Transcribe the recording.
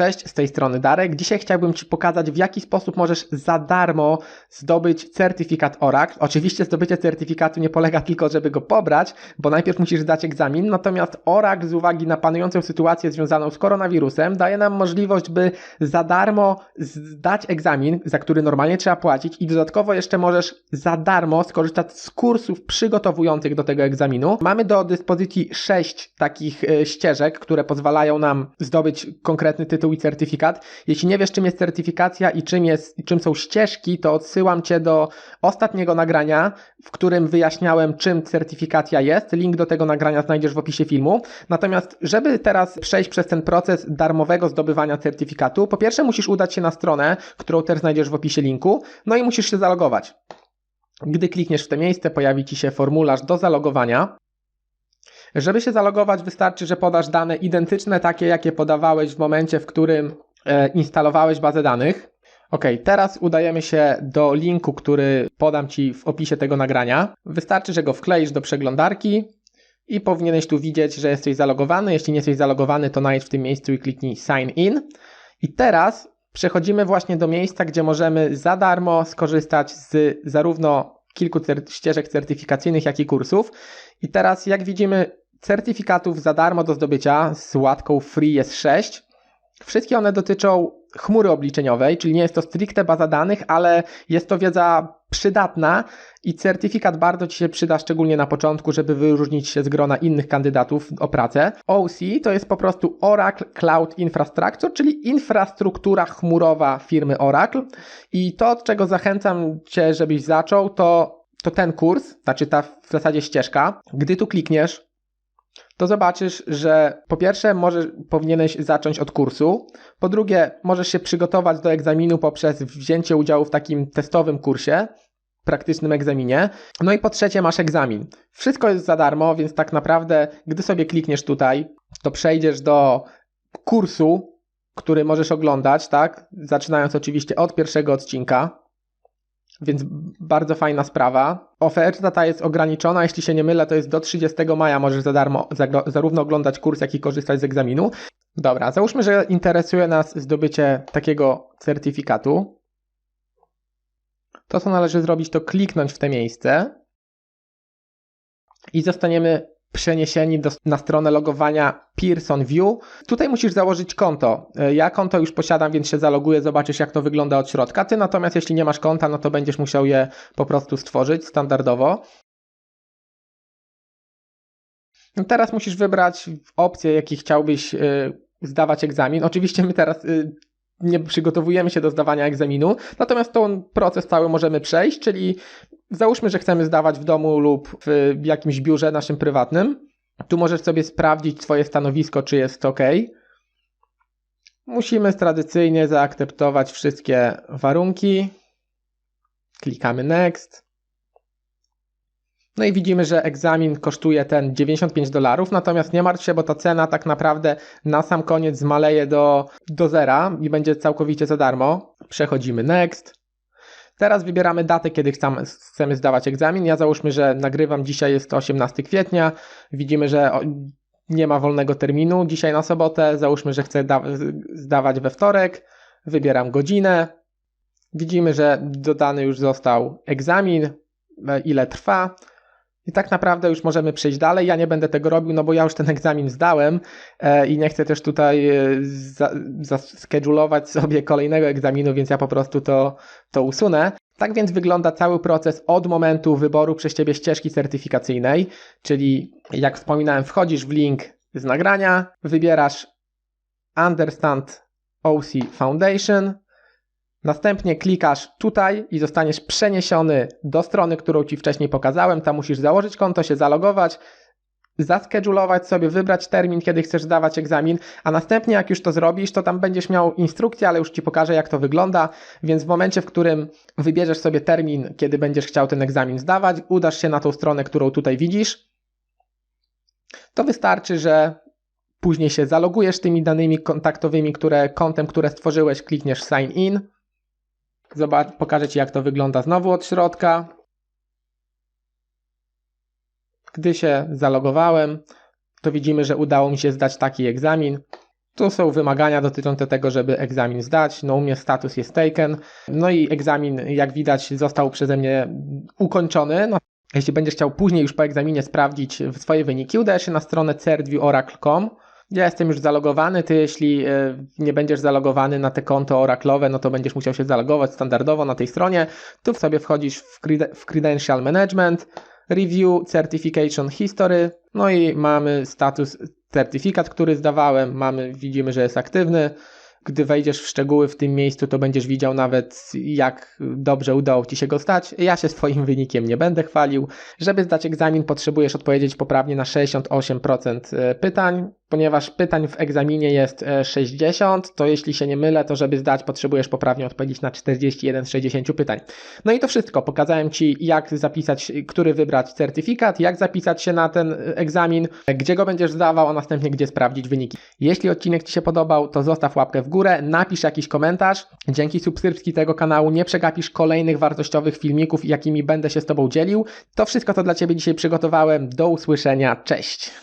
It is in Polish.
Cześć, z tej strony Darek. Dzisiaj chciałbym Ci pokazać, w jaki sposób możesz za darmo zdobyć certyfikat Oracle. Oczywiście zdobycie certyfikatu nie polega tylko, żeby go pobrać, bo najpierw musisz zdać egzamin, natomiast Oracle z uwagi na panującą sytuację związaną z koronawirusem daje nam możliwość, by za darmo zdać egzamin, za który normalnie trzeba płacić i dodatkowo jeszcze możesz za darmo skorzystać z kursów przygotowujących do tego egzaminu. Mamy do dyspozycji sześć takich e, ścieżek, które pozwalają nam zdobyć konkretny tytuł tytuł i certyfikat. Jeśli nie wiesz, czym jest certyfikacja i czym, jest, czym są ścieżki, to odsyłam Cię do ostatniego nagrania, w którym wyjaśniałem, czym certyfikacja jest. Link do tego nagrania znajdziesz w opisie filmu. Natomiast, żeby teraz przejść przez ten proces darmowego zdobywania certyfikatu, po pierwsze musisz udać się na stronę, którą też znajdziesz w opisie linku, no i musisz się zalogować. Gdy klikniesz w to miejsce, pojawi Ci się formularz do zalogowania. Żeby się zalogować, wystarczy, że podasz dane identyczne, takie jakie podawałeś w momencie, w którym e, instalowałeś bazę danych. Ok, teraz udajemy się do linku, który podam Ci w opisie tego nagrania. Wystarczy, że go wkleisz do przeglądarki i powinieneś tu widzieć, że jesteś zalogowany. Jeśli nie jesteś zalogowany, to najdź w tym miejscu i kliknij Sign In. I teraz przechodzimy właśnie do miejsca, gdzie możemy za darmo skorzystać z zarówno kilku cer- ścieżek certyfikacyjnych, jak i kursów. I teraz, jak widzimy, certyfikatów za darmo do zdobycia z łatką Free jest 6. Wszystkie one dotyczą chmury obliczeniowej, czyli nie jest to stricte baza danych, ale jest to wiedza przydatna i certyfikat bardzo Ci się przyda, szczególnie na początku, żeby wyróżnić się z grona innych kandydatów o pracę. OC to jest po prostu Oracle Cloud Infrastructure, czyli infrastruktura chmurowa firmy Oracle i to, od czego zachęcam Cię, żebyś zaczął, to, to ten kurs, znaczy ta w zasadzie ścieżka. Gdy tu klikniesz, to zobaczysz, że po pierwsze możesz, powinieneś zacząć od kursu, po drugie możesz się przygotować do egzaminu poprzez wzięcie udziału w takim testowym kursie, praktycznym egzaminie. No i po trzecie masz egzamin. Wszystko jest za darmo, więc tak naprawdę, gdy sobie klikniesz tutaj, to przejdziesz do kursu, który możesz oglądać, tak? Zaczynając oczywiście od pierwszego odcinka. Więc bardzo fajna sprawa. Oferta ta jest ograniczona, jeśli się nie mylę, to jest do 30 maja możesz za darmo zarówno oglądać kurs, jak i korzystać z egzaminu. Dobra, załóżmy, że interesuje nas zdobycie takiego certyfikatu. To, co należy zrobić, to kliknąć w te miejsce i zostaniemy przeniesieni do, na stronę logowania Pearson View. Tutaj musisz założyć konto. E, ja konto już posiadam, więc się zaloguję, zobaczysz jak to wygląda od środka. Ty natomiast jeśli nie masz konta, no to będziesz musiał je po prostu stworzyć standardowo. No teraz musisz wybrać opcje, jakie chciałbyś yy, zdawać egzamin. Oczywiście my teraz yy, nie przygotowujemy się do zdawania egzaminu, natomiast ten proces cały możemy przejść, czyli Załóżmy, że chcemy zdawać w domu lub w jakimś biurze naszym prywatnym. Tu możesz sobie sprawdzić swoje stanowisko, czy jest ok. Musimy tradycyjnie zaakceptować wszystkie warunki. Klikamy Next. No i widzimy, że egzamin kosztuje ten 95 dolarów, natomiast nie martw się, bo ta cena tak naprawdę na sam koniec zmaleje do, do zera i będzie całkowicie za darmo. Przechodzimy Next. Teraz wybieramy datę, kiedy chcemy, chcemy zdawać egzamin. Ja załóżmy, że nagrywam dzisiaj, jest 18 kwietnia. Widzimy, że nie ma wolnego terminu dzisiaj na sobotę. Załóżmy, że chcę zdawać we wtorek. Wybieram godzinę. Widzimy, że dodany już został egzamin, e, ile trwa. I tak naprawdę już możemy przejść dalej. Ja nie będę tego robił, no bo ja już ten egzamin zdałem e, i nie chcę też tutaj e, zaskedulować sobie kolejnego egzaminu, więc ja po prostu to, to usunę. Tak więc wygląda cały proces od momentu wyboru przez Ciebie ścieżki certyfikacyjnej, czyli jak wspominałem, wchodzisz w link z nagrania, wybierasz Understand OC Foundation, Następnie klikasz tutaj i zostaniesz przeniesiony do strony, którą Ci wcześniej pokazałem. Tam musisz założyć konto, się zalogować, zaskedulować sobie, wybrać termin, kiedy chcesz zdawać egzamin, a następnie jak już to zrobisz, to tam będziesz miał instrukcję, ale już Ci pokażę jak to wygląda, więc w momencie, w którym wybierzesz sobie termin, kiedy będziesz chciał ten egzamin zdawać, udasz się na tą stronę, którą tutaj widzisz, to wystarczy, że później się zalogujesz tymi danymi kontaktowymi, które kontem, które stworzyłeś, klikniesz sign in, Zobacz, pokażę Ci jak to wygląda znowu od środka. Gdy się zalogowałem, to widzimy, że udało mi się zdać taki egzamin. Tu są wymagania dotyczące tego, żeby egzamin zdać. No u mnie status jest taken. No i egzamin, jak widać, został przeze mnie ukończony. No, jeśli będziesz chciał później już po egzaminie sprawdzić swoje wyniki, udajesz się na stronę certviewOracle.com. Ja jestem już zalogowany, ty jeśli e, nie będziesz zalogowany na te konto oraklowe, no to będziesz musiał się zalogować standardowo na tej stronie. Tu sobie wchodzisz w, w Credential Management, Review, Certification History, no i mamy status certyfikat, który zdawałem, mamy, widzimy, że jest aktywny. Gdy wejdziesz w szczegóły w tym miejscu, to będziesz widział nawet, jak dobrze udało Ci się go stać. Ja się swoim wynikiem nie będę chwalił. Żeby zdać egzamin, potrzebujesz odpowiedzieć poprawnie na 68% pytań. Ponieważ pytań w egzaminie jest 60, to jeśli się nie mylę, to żeby zdać, potrzebujesz poprawnie odpowiedzieć na 41 z 60 pytań. No i to wszystko. Pokazałem Ci, jak zapisać, który wybrać certyfikat, jak zapisać się na ten egzamin, gdzie go będziesz zdawał, a następnie gdzie sprawdzić wyniki. Jeśli odcinek Ci się podobał, to zostaw łapkę w górę, napisz jakiś komentarz. Dzięki subskrypcji tego kanału nie przegapisz kolejnych wartościowych filmików, jakimi będę się z Tobą dzielił. To wszystko, co dla Ciebie dzisiaj przygotowałem. Do usłyszenia. Cześć!